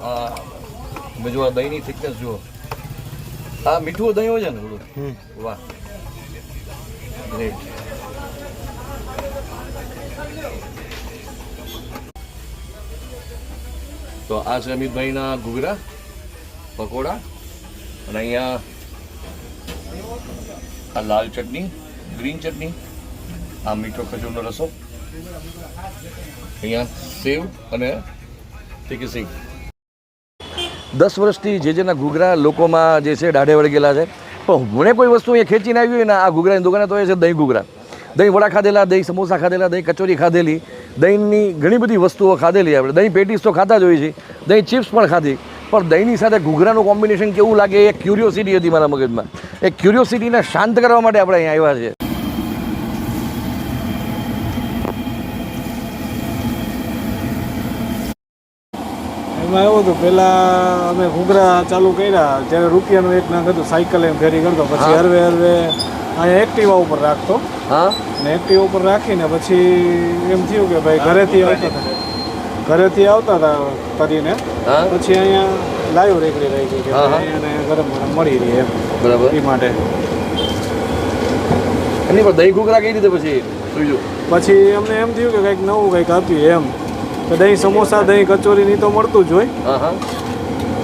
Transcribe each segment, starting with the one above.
આ તમે જો આ દહીંની thickness જુઓ. આ મીઠું દહીં હોય છે ને થોડું. વાહ. ગ્રેટ તો આ છે અમિતભાઈના ઘૂઘરા પકોડા અને અહીંયા આ લાલ ચટણી ગ્રીન ચટણી આ મીઠો ખજૂરનો રસો. અહીંયા સેવ અને ટીકી સિંગ. દસ વર્ષથી જે જેના ઘૂઘરા લોકોમાં જે છે દાઢે વળગેલા છે. પણ મને કોઈ વસ્તુ અહીંયા ખેંચીને આવી હોય ને, આ ઘૂઘરાની દુકાને તો એ છે દહીં ઘૂઘરા. દહીં વડા ખાધેલા, દહીં સમોસા ખાધેલા, દહીં કચોરી ખાધેલી, દહીંની ઘણી બધી વસ્તુઓ ખાધેલી આપણે. દહીં પેટીસ તો ખાતા જ હોઈએ છીએ દહીં ચિપ્સ પણ ખાધી. પણ દહીંની સાથે ઘૂઘરાનું કોમ્બિનેશન કેવું લાગે એ ક્યુરિયોસિટી હતી મારા મગજમાં. એ ક્યુરિયોસિટીને શાંત કરવા માટે આપણે અહીંયા આવ્યા છીએ. એમાં એવું હતું પેલા અમે ઘૂઘરા ચાલુ કર્યા ત્યારે રૂપિયાનું એક નાખ હતું સાયકલ એમ ફેરી કરતો પછી. હરવે હરવે અહીંયા એક્ટિવા ઉપર રાખતો. હા? ને એક્ટિવા ઉપર રાખીને પછી એમ થયું કે ભાઈ ઘરેથી આવતા હતા. ઘરેથી આવતા હતા કરીને પછી અહીંયા લાઈવ રેકડી રહી ગઈ કે. અહીંયા ગરમ ગરમ મળી રહી એમ. બરાબર. એ માટે. એની પર દહીં ઘૂઘરા કઈ રીતે પછી? પછી અમને એમ થયું કે કંઈક નવું કંઈક આપ્યું એમ. તો દહીં સમોસા દહીં કચોરીની તો મળતું જ હોય.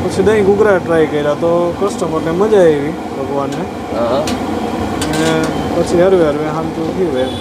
પછી દહીં ઘૂઘરા ટ્રાય કર્યા તો કસ્ટમરને મજા આવી ભગવાનને. પછી હરવે હરવે હામતું થયું એમ.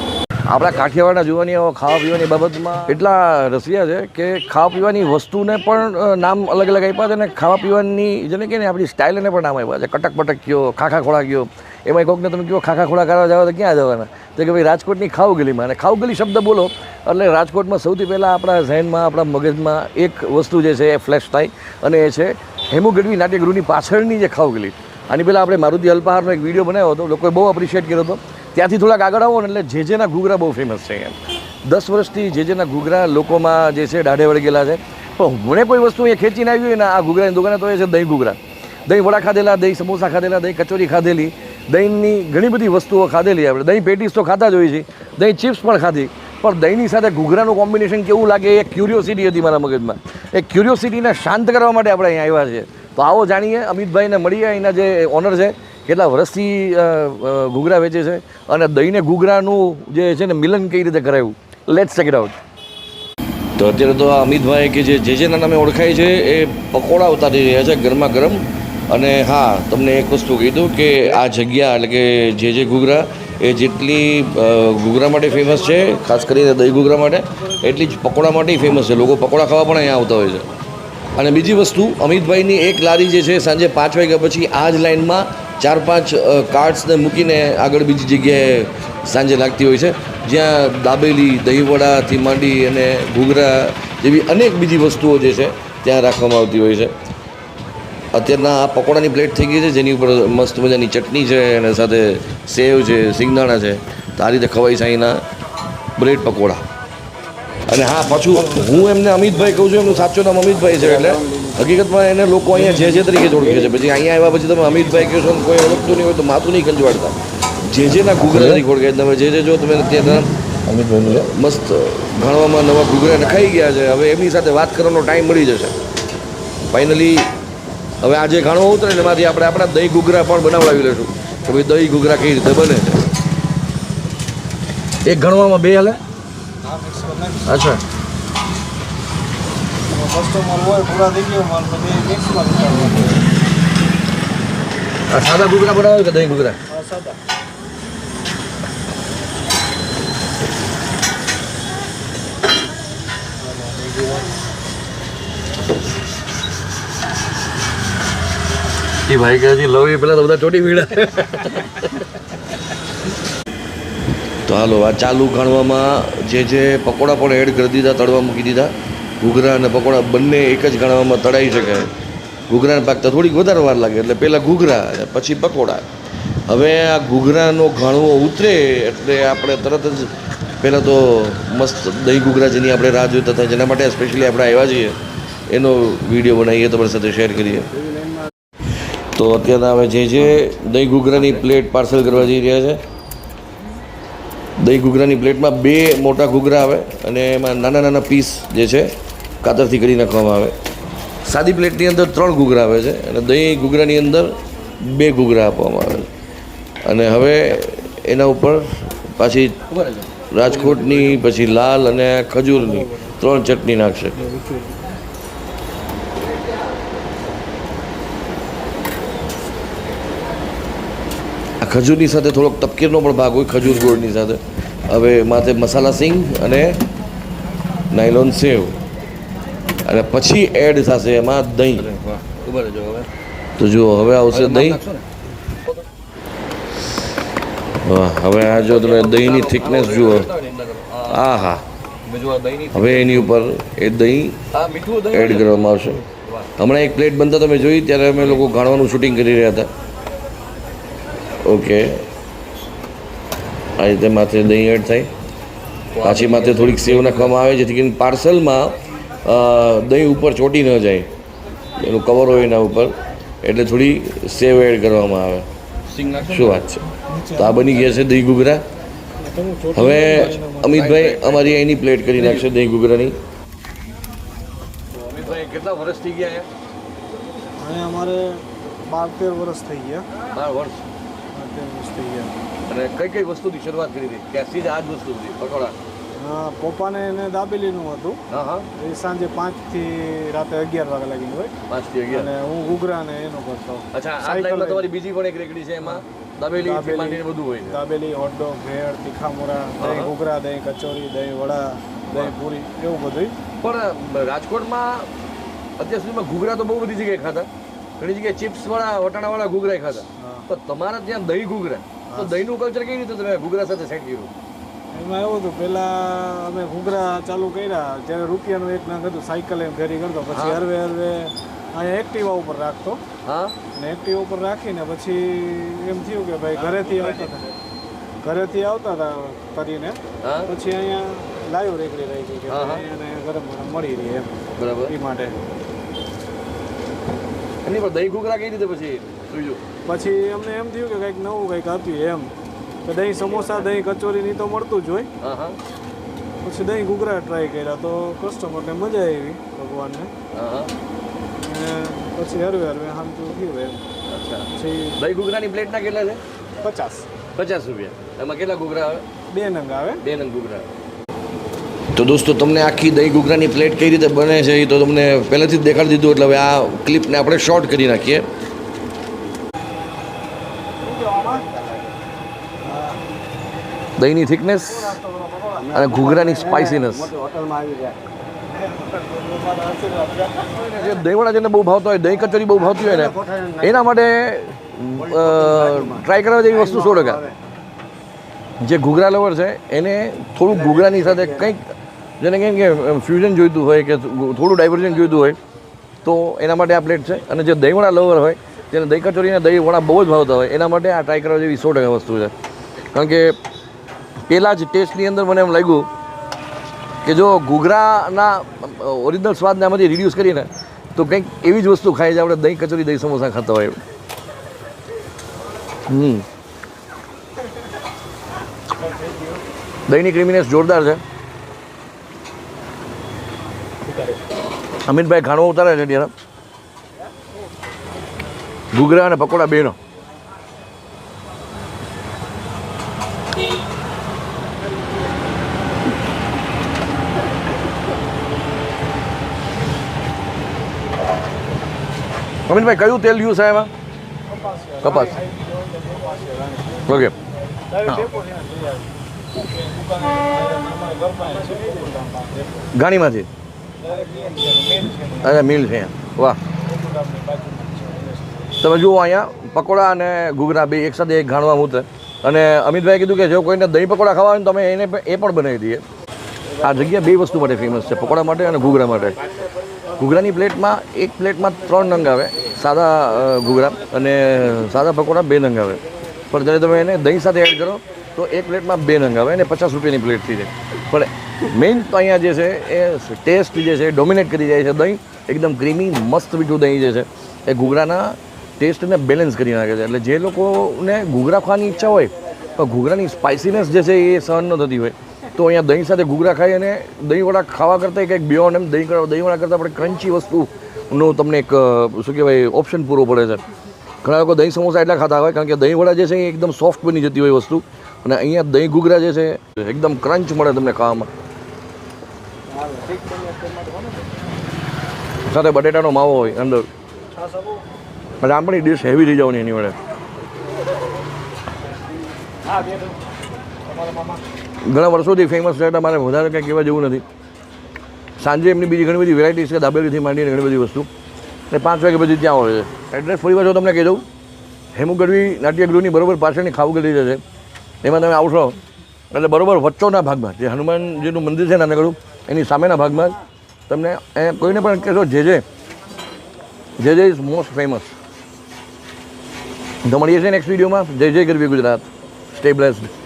આપણા કાઠિયાવાડના જોવાની ખાવા પીવાની બાબતમાં એટલા રસિયા છે કે ખાવા પીવાની વસ્તુને પણ નામ અલગ અલગ આપ્યા છે અને ખાવા પીવાની જેને કે આપણી સ્ટાઇલને પણ નામ આપ્યા છે. કટક પટક કયો ખાખા ખોળા કયો. એમાં કોઈકને તમે કહો ખાખા ખોળા કરવા જાવ તો ક્યાં જવાના? તો કે ભાઈ, રાજકોટની ખાવ ગલીમાં. અને ખાવ ગલી શબ્દ બોલો, એટલે રાજકોટમાં સૌથી પહેલાં આપણા ઝહેનમાં આપણા મગજમાં એક વસ્તુ જે છે એ ફ્લેશ થાય અને એ છે હેમુ ગઢવી નાટ્યગૃહની પાછળની જે ખાવ ગલી. આની પહેલાં આપણે મારુતિ અલ્પાહારનો એક વીડિયો બનાવ્યો હતો. લોકોએ બહુ અપ્રિશિએટ કર્યો હતો. ત્યાંથી થોડાક આગળ આવો ને એટલે જે જેના ઘૂઘરા બહુ ફેમસ છે એમ. દસ વર્ષથી જે જેના ઘૂઘરા લોકોમાં જે છે દાઢે વળગેલા છે. પણ મને કોઈ વસ્તુ અહીંયા ખેંચીને આવી હોય ને, આ ઘૂઘરાની દુકાને તો એ છે દહીં ઘૂઘરા. દહીં વડા ખાધેલા, દહીં સમોસા ખાધેલા, દહીં કચોરી ખાધેલી, દહીંની ઘણી બધી વસ્તુઓ ખાધેલી આપણે. દહીં પેટીસ તો ખાતા જ હોઈએ છીએ દહીં ચિપ્સ પણ ખાધી. પણ દહીંની સાથે ઘૂઘરાનું કોમ્બિનેશન કેવું લાગે એ ક્યુરિયોસિટી હતી મારા મગજમાં. એ ક્યુરિયોસિટીને શાંત કરવા માટે આપણે અહીંયા આવ્યા છીએ. તો આવો જાણીએ, અમિતભાઈને મળીએ, અહીંના જે ઓનર છે કેટલા વર્ષથી ઘૂઘરા વેચે છે અને દહીંને ઘૂઘરાનું જે છે ને મિલન કઈ રીતે કરાયું? લેટ્સ ચેક ઇટ આઉટ તો અત્યારે તો અમિતભાઈ કે જે જે જેના નામે ઓળખાય છે, એ પકોડા ઉતારી રહ્યા છે ગરમા ગરમ. અને હા, તમને એક વસ્તુ કીધું કે આ જગ્યા એટલે કે જે જે ઘૂઘરા, એ જેટલી ઘૂઘરા માટે ફેમસ છે, ખાસ કરીને દહીં ઘૂઘરા માટે, એટલી જ પકોડા માટે ફેમસ છે. લોકો પકોડા ખાવા પણ અહીંયા આવતા હોય છે. અને બીજી વસ્તુ, અમિતભાઈની એક લારી જે છે સાંજે પાંચ વાગ્યા પછી આ જ લાઇનમાં ચાર પાંચ કાર્ડ્સને મૂકીને આગળ બીજી જગ્યાએ સાંજે લાગતી હોય છે. જ્યાં દાબેલી દહીંવડાથી માંડી અને ઘૂઘરા જેવી અનેક બીજી વસ્તુઓ જે છે ત્યાં રાખવામાં આવતી હોય છે. અત્યારના આ પકોડાની પ્લેટ થઈ ગઈ છે, જેની ઉપર મસ્ત મજાની ચટણી છે અને સાથે સેવ છે, સિંગદાણા છે. તો આ રીતે ખવાઈ સાંઈના બ્રેડ પકોડા. અને હા પાછું હું એમને અમિતભાઈ કહું છું એમનું સાચું નામ અમિતભાઈ છે એટલે હકીકતમાં એને લોકો અહીંયા જે જે તરીકે જ ઓળખે છે. પછી અહીંયા આવ્યા પછી તમે અમિતભાઈ કહો છો કોઈ ઓળખતું નહીં હોય તો માથું નહીં ખંજવાડતા. જે જેના ઘૂઘરા તરીકે ઓળખે તમે જે જે જો તમે ત્યાં અમિતભાઈ મસ્ત ભણવામાં નવા ઘૂઘરા નખાઈ ગયા છે. હવે એમની સાથે વાત કરવાનો ટાઈમ મળી જશે. ફાઇનલી હવે આજે ઘણો ઉતરે એમાંથી આપણે આપણા દહીં ઘૂઘરા પણ બનાવડાવી લઈશું. કે ભાઈ દહીં ઘૂઘરા કઈ રીતે બને છે? એક ગણવામાં બે હાલે. અચ્છા કસ્ટમર હોય પૂરા થઈ ગયો માલ પછી મિક્સમાં આ સાદા ઘૂઘરા બનાવે કે દહીં ઘૂઘરા સાદા એ ભાઈ કે હજી લવ એ પેલા તો બધા ચોટી વીડા તો હાલો, આ ચાલુ ગણવામાં જે જે પકોડા પણ એડ કરી દીધા, તળવા મૂકી દીધા. ઘૂઘરા અને પકોડા બંને એક જ ગણવામાં તળાઈ શકે ઘૂઘરાને પાકતા થોડીક વધારે વાર લાગે, એટલે પહેલાં ઘૂઘરા પછી પકોડા. હવે આ ઘૂઘરાનો ઘણવો ઉતરે એટલે આપણે તરત જ પહેલાં તો મસ્ત દહીં ઘૂઘરા જેની આપણે રાહ જોતા હતા જેના માટે સ્પેશિયલી આપણે આવ્યા છીએ, એનો વીડિયો બનાવીએ, તમારી સાથે શેર કરીએ. તો અત્યારે હવે જે જે દહીં ઘૂઘરાની પ્લેટ પાર્સલ કરવા જઈ રહ્યા છે દહીં ઘૂઘરાની પ્લેટમાં બે મોટા ઘૂઘરા આવે અને એમાં નાના નાના પીસ જે છે કાતરથી કરી નાખવામાં આવે. સાદી પ્લેટની અંદર ત્રણ ઘૂઘરા આવે છે અને દહીં ઘૂઘરાની અંદર બે ઘૂઘરા આપવામાં આવે છે. અને હવે એના ઉપર પાછી રાજકોટની પછી લાલ અને ખજૂરની ત્રણ ચટણી નાખશે. ખજૂરની સાથે થોડોક તપકીરનો પણ ભાગ હોય ખજૂર ગોળની સાથે. હવે માથે મસાલા સિંગ અને નાયલોન સેવ. અને પછી એડ થશે એમાં દહીં. તો જુઓ હવે આવશે દહીં. હવે આ જો તમે દહીંની થિકનેસ જુઓ. આ હા હવે એની ઉપર એ દહીં એડ કરવામાં આવશે. હમણાં એક પ્લેટ બનતા તમે જોઈ ત્યારે અમે લોકો ગાણવાનું શૂટિંગ કરી રહ્યા હતા. ઓકે. આ રીતે માથે દહીં એડ થાય. પાછી માથે થોડીક સેવ નાખવામાં આવે જેથી કરીને પાર્સલમાં દહીં ઉપર ચોટી ન જાય. એનું કવર હોય એના ઉપર. એટલે થોડી સેવ એડ કરવામાં આવે. શું વાત છે? તો આ બની ગયા છે દહીં ઘૂઘરા. હવે અમિતભાઈ અમારી અહીંની પ્લેટ કરી નાખશે દહીં ઘૂઘરાની. અમિતભાઈ કેટલા વર્ષ થઈ ગયા અહીંયા અમારે બાર તેર વર્ષ થઈ ગયા. બાર વર્ષ. બાર થઈ ગયા અને કઈ કઈ વસ્તુથી શરૂઆત કરી હતી? ક્યાંથી જ આ જ વસ્તુ હતી પકોડા પપ્પાને એને દાબેલીનું હતું. એ સાંજે પાંચથી રાતે અગિયાર વાગે લાગી હોય. પાંચથી અગિયાર. અને હું ઘૂઘરા ને એનો કરતો. અચ્છા આ લાઈનમાં તમારી બીજી પણ એક રેકડી છે એમાં? દાબેલી. માંડીને બધું હોય છે. દાબેલી હોટડોગ ભેળ તીખા મોરા દહીં. ઘૂઘરા દહીં કચોરી દહીં વડા દહીં પૂરી એવું બધું પણ રાજકોટમાં અત્યાર સુધીમાં ઘૂઘરા તો બહુ બધી જગ્યાએ ખાતા ઘણી જગ્યાએ ચિપ્સ વાળા વટાણાવાળા ઘૂઘરા ખાતા. તો તમારા ત્યાં દહીં ઘૂઘરા. તો દહીંનું કલ્ચર કેવી રીતે તમે ઘૂઘરા સાથે સેટ કર્યું? એમાં એવું હતું પેલા અમે ઘૂઘરા ચાલુ કર્યા ત્યારે રૂપિયાનું એક નાખ હતું સાયકલ એમ ફેરી કરતો પછી હરવે હરવે અહીંયા એક્ટિવા ઉપર રાખતો. હા. ને એક્ટિવા ઉપર રાખીને પછી એમ થયું કે ભાઈ ઘરેથી આવતા હતા. ઘરેથી આવતા હતા કરીને પછી અહીંયા લાઈવ રેકડી રહી ગઈ કે અહીંયા ગરમ ગરમ મળી રહી એમ. બરાબર. એ માટે. એની પર દહીં ઘૂઘરા કઈ રીતે પછી સુઈજો પછી અમને એમ થયું કે કંઈક નવું કંઈક આપ્યું એમ. કે દહીં સમોસા દહીં કચોરીની તો મળતું જ હોય. હા હા પછી દહીં ઘૂઘરા ટ્રાય કર્યા તો કસ્ટમરને મજા આવી ભગવાનને. હા હા અને પછી હરવે હરવે તો થયું એમ. અચ્છા. પછી દહીં ઘૂઘરાની પ્લેટના કેટલા છે? પચાસ. પચાસ રૂપિયા. એમાં કેટલા ઘૂઘરા આવે? બે નંગ આવે. બે નંગ ઘૂઘરા. તો દોસ્તો, તમને આખી દહીં ઘૂઘરાની પ્લેટ કઈ રીતે બને છે એ તો તમને પહેલેથી જ દેખાડી દીધું, એટલે હવે આ ક્લિપને આપણે શોર્ટ કરી નાખીએ. દહીંની થિકનેસ અને ઘૂઘરાની સ્પાઇસીનેસ જે દહીંવડા જેને બહુ ભાવતા હોય, દહીં કચોરી બહુ ભાવતી હોય ને, એના માટે ટ્રાય કરવા જેવી વસ્તુ સો ટકા. જે ઘૂઘરા લવર છે, એને થોડું ઘૂઘરાની સાથે કંઈક જેને કેમ કે ફ્યુઝન જોઈતું હોય કે થોડું ડાયવર્ઝન જોઈતું હોય, તો એના માટે આ પ્લેટ છે. અને જે દહીંવડા લવર હોય, જેને દહીં કચોરી અને દહીં વડા બહુ જ ભાવતા હોય, એના માટે આ ટ્રાય કરવા જેવી સો ટકા વસ્તુ છે. કારણ કે પહેલાં જ ટેસ્ટની અંદર મને એમ લાગ્યું કે જો ઘૂઘરાના ઓરિજિનલ સ્વાદને આમાંથી રિડ્યુસ કરીને, તો કંઈક એવી જ વસ્તુ ખાઈ છે આપણે દહીં કચોરી, દહીં સમોસા ખાતા હોય હમ. દહીંની ક્રીમીનેસ જોરદાર છે. અમિતભાઈ ખાણું ઉતારે છે ત્યારે ઘૂઘરા અને પકોડા બેનો. અમિતભાઈ કયું તેલ યુઝ સાહેબ કપાસ. ઓકે. ઘાણીમાંથી. અચ્છા મિલ છે. વાહ. તમે જુઓ અહીંયા, પકોડા અને ઘૂઘરા બે એકસાથે એક ઘાણવા મૂતે અને અમિતભાઈ કીધું કે જો કોઈને દહીં પકોડા ખાવા હોય તો તમે એને એ પણ બનાવી દઈએ. આ જગ્યા બે વસ્તુ માટે ફેમસ છે, પકોડા માટે અને ઘૂઘરા માટે. ઘૂઘરાની પ્લેટમાં એક પ્લેટમાં ત્રણ નંગ આવે, સાદા ઘૂઘરા અને સાદા પકોડા બે નંગ આવે. પણ જ્યારે તમે એને દહીં સાથે એડ કરો, તો એક પ્લેટમાં બે નંગ આવે અને પચાસ રૂપિયાની પ્લેટ થઈ જાય. પણ મેઇન તો અહીંયા જે છે એ ટેસ્ટ જે છે ડોમિનેટ કરી જાય છે દહીં. એકદમ ક્રીમી, મસ્ત મીઠું દહીં જે છે એ ઘૂઘરાના ટેસ્ટને બેલેન્સ કરી નાખે છે. એટલે જે લોકોને ઘૂઘરા ખાવાની ઈચ્છા હોય, પણ ઘૂઘરાની સ્પાઇસીનેસ જે છે એ સહન ન થતી હોય, તો અહીંયા દહીં સાથે ઘૂઘરા ખાઈ અને દહીંવડા ખાવા કરતાં કંઈક બિયોન્ડ એમ દહીં દહીંવડા કરતાં આપણે ક્રન્ચી વસ્તુનો તમને એક, શું કહેવાય ઓપ્શન પૂરો પડે છે. ઘણા લોકો દહીં સમોસા એટલા ખાતા હોય, કારણ કે દહીંવડા જે છે એ એકદમ સોફ્ટ બની જતી હોય વસ્તુ. અને અહીંયા દહીં ઘૂઘરા જે છે એકદમ ક્રંચ મળે તમને ખાવામાં. સાથે બટેટાનો માવો હોય અંદર. આપણી ડીશ હેવી થઈ જવાની એની વડે. ઘણા વર્ષોથી ફેમસ છે એટલે મારે વધારે કંઈ કહેવા જેવું નથી. સાંજે એમની બીજી ઘણી બધી વેરાયટી છે દાબેલીથી માંડીને ઘણી બધી વસ્તુ. અને પાંચ વાગે પછી ત્યાં હોય છે. એડ્રેસ ફરી વાર જો તમને કહી દઉં. હેમુગઢવી નાટ્યગૃહની બરોબર પાછળની ખાવ ગલી જે છે એમાં તમે આવશો. એટલે બરોબર વચ્ચોના ભાગમાં જે હનુમાનજીનું મંદિર છે નાનકડું એની સામેના ભાગમાં તમને એ કોઈને પણ કહેશો જે જે જે જે ઇઝ મોસ્ટ ફેમસ તો મળીએ છીએ નેક્સ્ટ વિડીયોમાં જય જય ગરવી ગુજરાત. Stay blessed